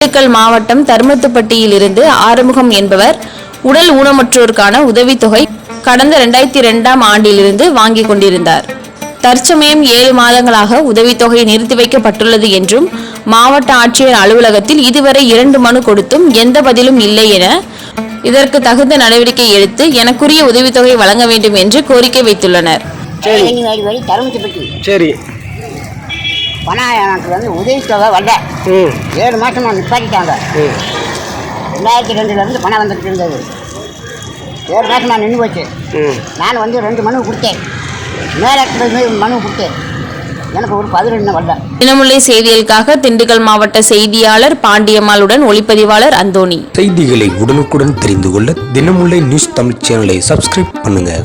திண்டுக்கல் மாவட்டம் தருமத்துப்பட்டியில் இருந்து ஆறுமுகம் என்பவர் உடல் ஊனமுற்றோருக்கான உதவித்தொகை கடந்த இரண்டாயிரத்தி இரண்டாம் ஆண்டிலிருந்து வாங்கிக் கொண்டிருந்தார். தற்சமயம் ஏழு மாதங்களாக உதவித்தொகை நிறுத்தி வைக்கப்பட்டுள்ளது என்றும் மாவட்ட ஆட்சியர் அலுவலகத்தில் இதுவரை இரண்டு மனு கொடுத்தும் எந்த பதிலும் இல்லை என இதற்கு தகுந்த நடவடிக்கை எடுத்து எனக்குரிய உதவித்தொகை வழங்க வேண்டும் என்று கோரிக்கை வைத்துள்ளனர். சரி. பணம் எனக்கு வந்து உதவித்தொகை வரல. ம். ஏழு மாதம் நான் நிப்பாட்டிட்டாங்க. ம். ரெண்டாயிரத்தி ரெண்டுலேருந்து பணம் வந்துட்டு இருந்தது. ஏழு மாதம் நான் நின்று போச்சு. ம். நான் வந்து ரெண்டு மனு கொடுத்தேன். மேலே மனு கொடுத்தேன். எனக்கு ஒரு பதினொன்று வரல. தினமுல்லை செய்திகளுக்காக திண்டுக்கல் மாவட்ட செய்தியாளர் பாண்டியம்மாளுடன் ஒளிப்பதிவாளர் அந்தோணி. செய்திகளை உடனுக்குடன் தெரிந்து கொள்ள தினமுல்லை நியூஸ் தமிழ் சேனலை சப்ஸ்கிரைப் பண்ணுங்க.